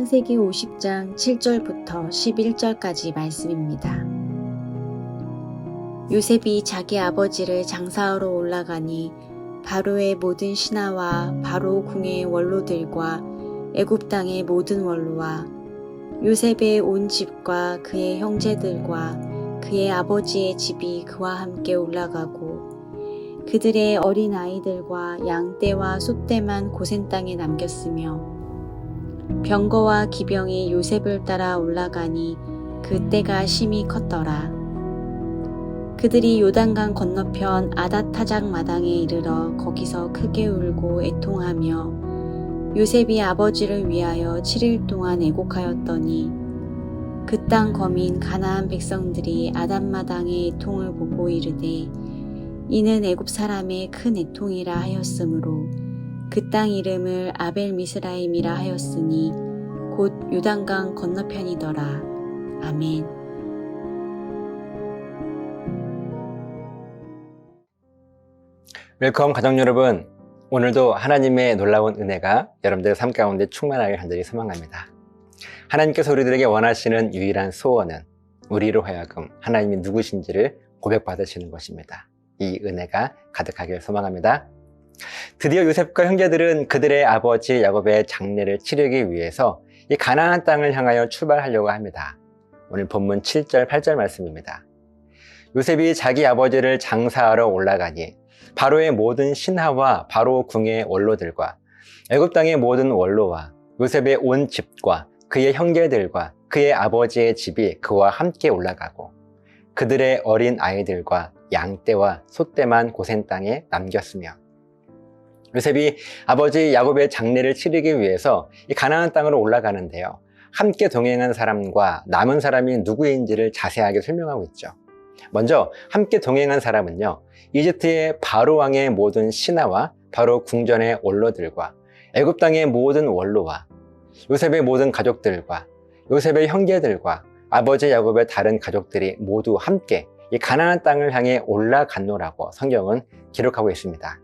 창세기 50장 7절부터 11절까지 말씀입니다. 요셉이 자기 아버지를 장사하러 올라가니 바로의 모든 신하와 바로 궁의 원로들과 애굽 땅의 모든 원로와 요셉의 온 집과 그의 형제들과 그의 아버지의 집이 그와 함께 올라가고 그들의 어린 아이들과 양떼와 소떼만 고센 땅에 남겼으며 병거와 기병이 요셉을 따라 올라가니 그 때가 심히 컸더라. 그들이 요단강 건너편 아다타작 마당에 이르러 거기서 크게 울고 애통하며 요셉이 아버지를 위하여 7일 동안 애곡하였더니 그 땅 거민 가나안 백성들이 아담 마당의 애통을 보고 이르되 이는 애굽 사람의 큰 애통이라 하였으므로 그 땅 이름을 아벨 미스라임이라 하였으니 곧 요단강 건너편이더라. 아멘. 웰컴 가족 여러분. 오늘도 하나님의 놀라운 은혜가 여러분들 삶 가운데 충만하게 간절히 소망합니다. 하나님께서 우리들에게 원하시는 유일한 소원은 우리로 하여금 하나님이 누구신지를 고백받으시는 것입니다. 이 은혜가 가득하길 소망합니다. 드디어 요셉과 형제들은 그들의 아버지 야곱의 장례를 치르기 위해서 이 가나안 땅을 향하여 출발하려고 합니다. 오늘 본문 7절, 8절 말씀입니다. 요셉이 자기 아버지를 장사하러 올라가니 바로의 모든 신하와 바로 궁의 원로들과 애굽 땅의 모든 원로와 요셉의 온 집과 그의 형제들과 그의 아버지의 집이 그와 함께 올라가고 그들의 어린 아이들과 양떼와 소떼만 고센 땅에 남겼으며 요셉이 아버지 야곱의 장례를 치르기 위해서 이 가나안 땅으로 올라가는데요. 함께 동행한 사람과 남은 사람이 누구인지를 자세하게 설명하고 있죠. 먼저 함께 동행한 사람은요. 이집트의 바로 왕의 모든 신하와 바로 궁전의 원로들과 애굽 땅의 모든 원로와 요셉의 모든 가족들과 요셉의 형제들과 아버지 야곱의 다른 가족들이 모두 함께 이 가나안 땅을 향해 올라갔노라고 성경은 기록하고 있습니다.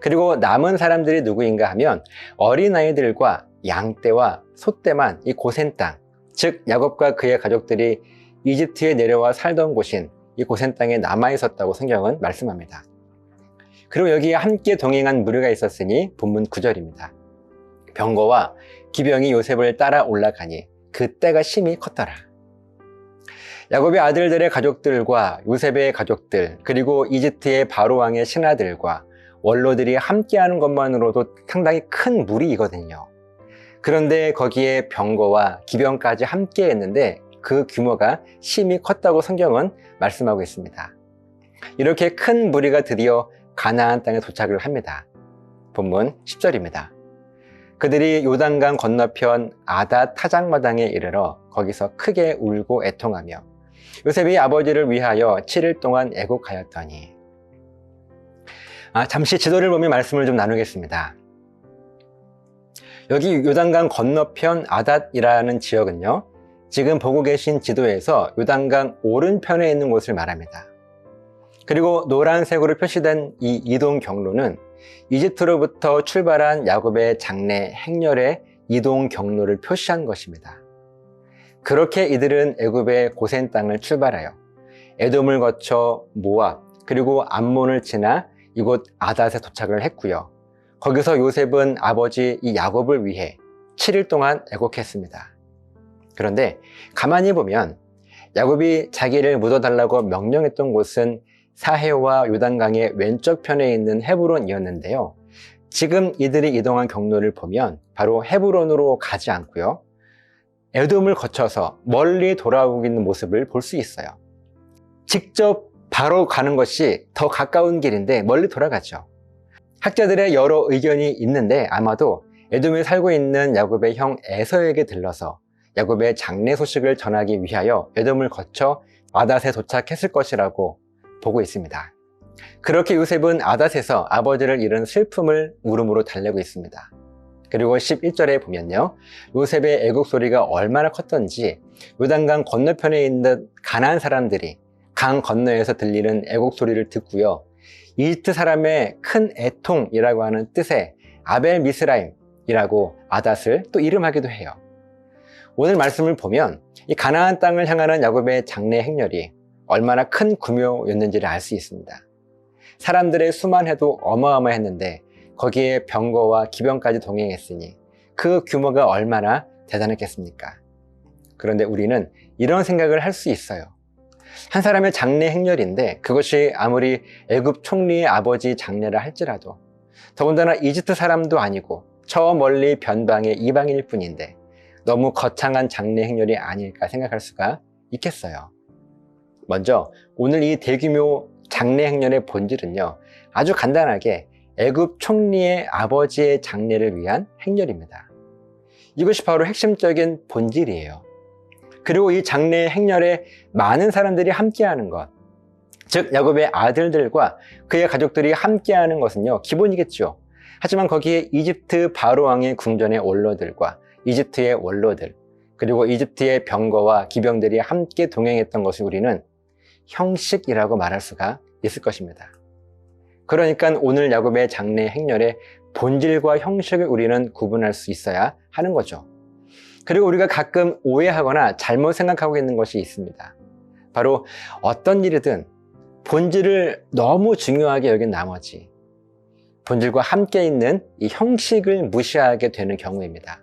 그리고 남은 사람들이 누구인가 하면 어린아이들과 양떼와 소떼만 이 고센 땅, 즉 야곱과 그의 가족들이 이집트에 내려와 살던 곳인 이 고센 땅에 남아 있었다고 성경은 말씀합니다. 그리고 여기에 함께 동행한 무리가 있었으니 본문 9절입니다. 병거와 기병이 요셉을 따라 올라가니 그때가 심히 컸더라. 야곱의 아들들의 가족들과 요셉의 가족들, 그리고 이집트의 바로왕의 신하들과 원로들이 함께하는 것만으로도 상당히 큰 무리이거든요. 그런데 거기에 병거와 기병까지 함께 했는데 그 규모가 심히 컸다고 성경은 말씀하고 있습니다. 이렇게 큰 무리가 드디어 가나안 땅에 도착을 합니다. 본문 10절입니다. 그들이 요단강 건너편 아다 타작마당에 이르러 거기서 크게 울고 애통하며 요셉이 아버지를 위하여 7일 동안 애곡하였더니 아, 잠시 지도를 보며 말씀을 좀 나누겠습니다. 여기 요단강 건너편 아닷이라는 지역은요, 지금 보고 계신 지도에서 요단강 오른편에 있는 곳을 말합니다. 그리고 노란색으로 표시된 이 이동 경로는 이집트로부터 출발한 야곱의 장래 행렬의 이동 경로를 표시한 것입니다. 그렇게 이들은 애굽의 고센 땅을 출발하여 에돔을 거쳐 모압 그리고 암몬을 지나 이곳 아닷에 도착을 했고요. 거기서 요셉은 아버지 이 야곱을 위해 7일 동안 애곡했습니다. 그런데 가만히 보면 야곱이 자기를 묻어달라고 명령했던 곳은 사해와 요단강의 왼쪽 편에 있는 헤브론이었는데요. 지금 이들이 이동한 경로를 보면 바로 헤브론으로 가지 않고요. 에돔을 거쳐서 멀리 돌아오고 있는 모습을 볼 수 있어요. 직접 바로 가는 것이 더 가까운 길인데 멀리 돌아가죠. 학자들의 여러 의견이 있는데 아마도 에돔에 살고 있는 야곱의 형 에서에게 들러서 야곱의 장례 소식을 전하기 위하여 에돔을 거쳐 아닷에 도착했을 것이라고 보고 있습니다. 그렇게 요셉은 아닷에서 아버지를 잃은 슬픔을 울음으로 달래고 있습니다. 그리고 11절에 보면요. 요셉의 애국 소리가 얼마나 컸던지 요단강 건너편에 있는 가난한 사람들이 강 건너에서 들리는 애국 소리를 듣고요. 이집트 사람의 큰 애통이라고 하는 뜻의 아벨 미스라임이라고 아닷을 또 이름하기도 해요. 오늘 말씀을 보면 이 가나안 땅을 향하는 야곱의 장래 행렬이 얼마나 큰 구묘였는지를 알 수 있습니다. 사람들의 수만 해도 어마어마했는데 거기에 병거와 기병까지 동행했으니 그 규모가 얼마나 대단했겠습니까? 그런데 우리는 이런 생각을 할 수 있어요. 한 사람의 장래 행렬인데 그것이 아무리 애굽 총리의 아버지 장례라 할지라도 더군다나 이집트 사람도 아니고 저 멀리 변방의 이방인일 뿐인데 너무 거창한 장례 행렬이 아닐까 생각할 수가 있겠어요. 먼저 오늘 이 대규모 장례 행렬의 본질은요. 아주 간단하게 애굽 총리의 아버지의 장례를 위한 행렬입니다. 이것이 바로 핵심적인 본질이에요. 그리고 이 장례 행렬에 많은 사람들이 함께하는 것, 즉 야곱의 아들들과 그의 가족들이 함께하는 것은요 기본이겠죠. 하지만 거기에 이집트 바로 왕의 궁전의 원로들과 이집트의 원로들 그리고 이집트의 병거와 기병들이 함께 동행했던 것을 우리는 형식이라고 말할 수가 있을 것입니다. 그러니까 오늘 야곱의 장례 행렬의 본질과 형식을 우리는 구분할 수 있어야 하는 거죠. 그리고 우리가 가끔 오해하거나 잘못 생각하고 있는 것이 있습니다. 바로 어떤 일이든 본질을 너무 중요하게 여긴 나머지 본질과 함께 있는 이 형식을 무시하게 되는 경우입니다.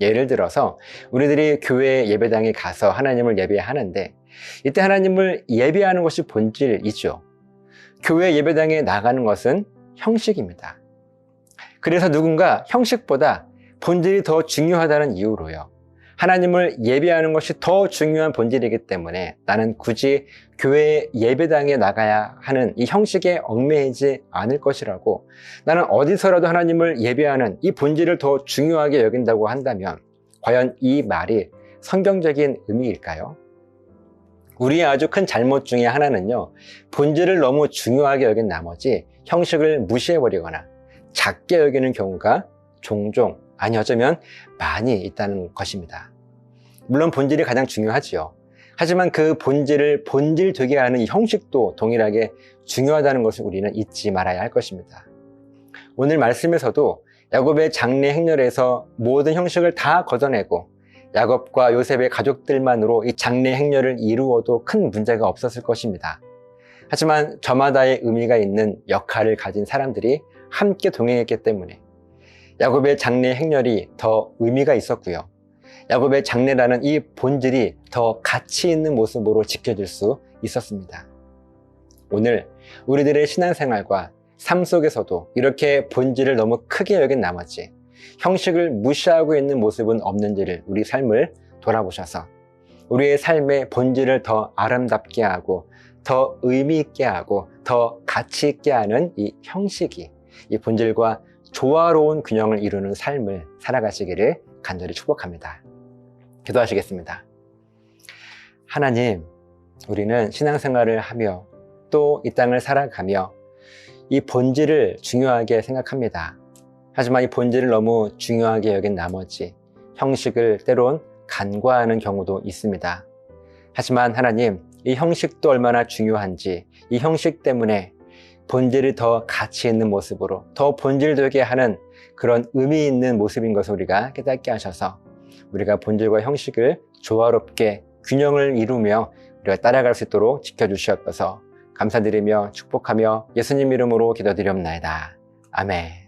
예를 들어서 우리들이 교회 예배당에 가서 하나님을 예배하는데 이때 하나님을 예배하는 것이 본질이죠. 교회 예배당에 나가는 것은 형식입니다. 그래서 누군가 형식보다 본질이 더 중요하다는 이유로요. 하나님을 예배하는 것이 더 중요한 본질이기 때문에 나는 굳이 교회 예배당에 나가야 하는 이 형식에 얽매이지 않을 것이라고 나는 어디서라도 하나님을 예배하는 이 본질을 더 중요하게 여긴다고 한다면 과연 이 말이 성경적인 의미일까요? 우리의 아주 큰 잘못 중에 하나는요, 본질을 너무 중요하게 여긴 나머지 형식을 무시해버리거나 작게 여기는 경우가 종종, 아니 어쩌면 많이 있다는 것입니다. 물론 본질이 가장 중요하지요. 하지만 그 본질을 본질 되게 하는 이 형식도 동일하게 중요하다는 것을 우리는 잊지 말아야 할 것입니다. 오늘 말씀에서도 야곱의 장례 행렬에서 모든 형식을 다 걷어내고 야곱과 요셉의 가족들만으로 이 장례 행렬을 이루어도 큰 문제가 없었을 것입니다. 하지만 저마다의 의미가 있는 역할을 가진 사람들이 함께 동행했기 때문에 야곱의 장례 행렬이 더 의미가 있었고요. 야곱의 장례라는 이 본질이 더 가치 있는 모습으로 지켜질 수 있었습니다. 오늘 우리들의 신앙생활과 삶 속에서도 이렇게 본질을 너무 크게 여긴 나머지 형식을 무시하고 있는 모습은 없는지를 우리 삶을 돌아보셔서 우리의 삶의 본질을 더 아름답게 하고 더 의미 있게 하고 더 가치 있게 하는 이 형식이 이 본질과 조화로운 균형을 이루는 삶을 살아가시기를 간절히 축복합니다. 기도하시겠습니다. 하나님, 우리는 신앙생활을 하며 또 이 땅을 살아가며 이 본질을 중요하게 생각합니다. 하지만 이 본질을 너무 중요하게 여긴 나머지 형식을 때론 간과하는 경우도 있습니다. 하지만 하나님, 이 형식도 얼마나 중요한지 이 형식 때문에 본질을 더 가치 있는 모습으로 더 본질 되게 하는 그런 의미 있는 모습인 것을 우리가 깨닫게 하셔서 우리가 본질과 형식을 조화롭게 균형을 이루며 우리가 따라갈 수 있도록 지켜주시옵소서 감사드리며 축복하며 예수님 이름으로 기도드리옵나이다. 아멘.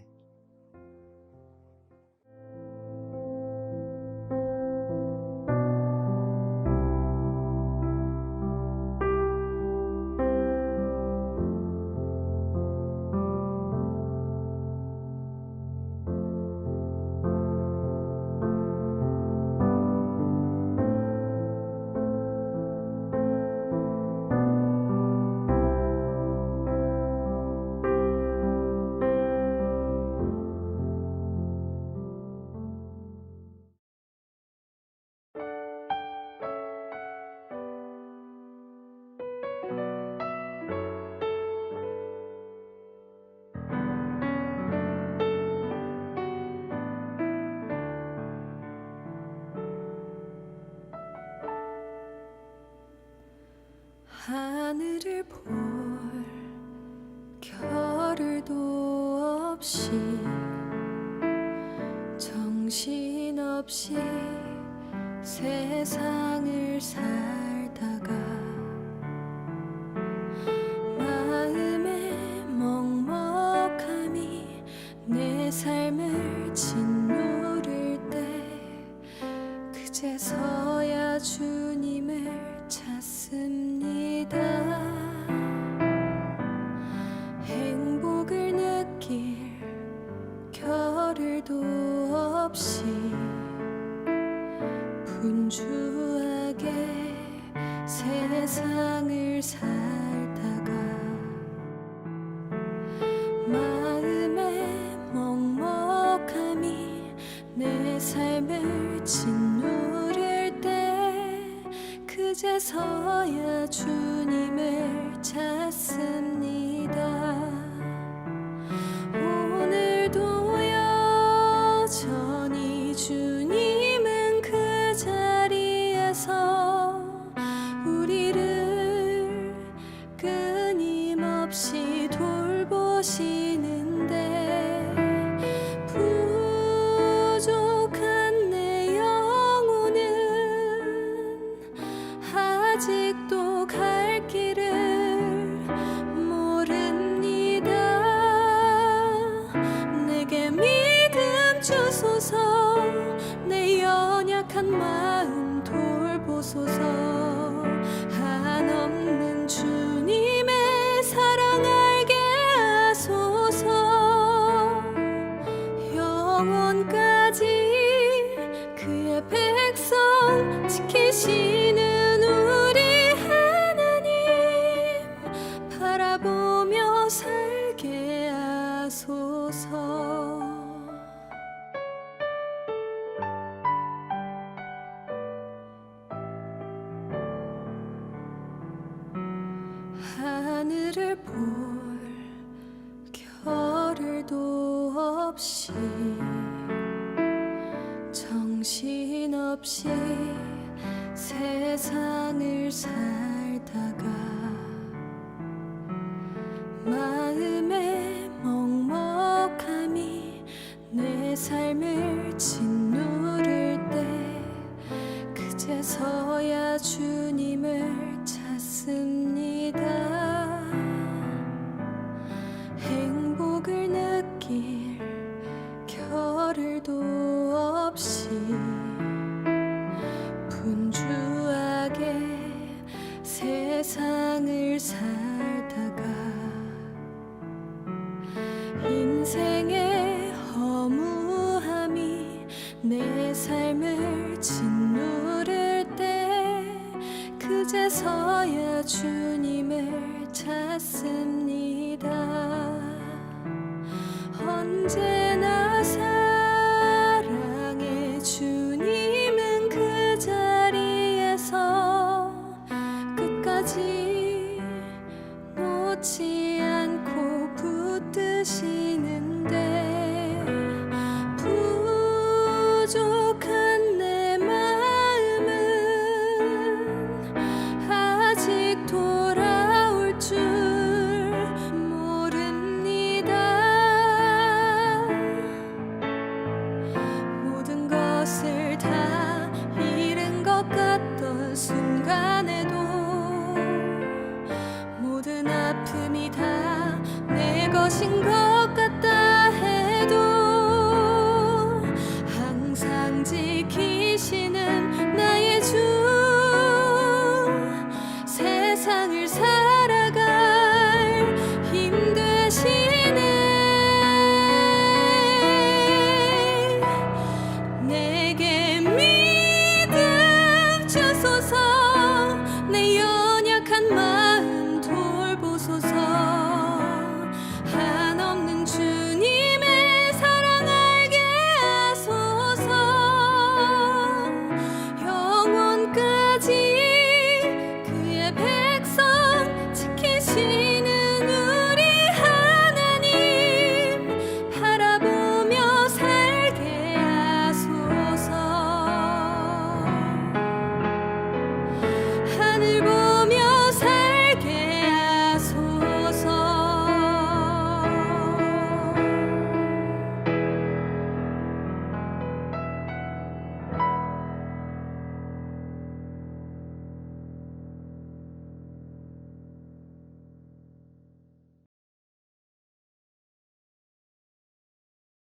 없이 정신없이 세상을 살 겨를도 없이 돌 하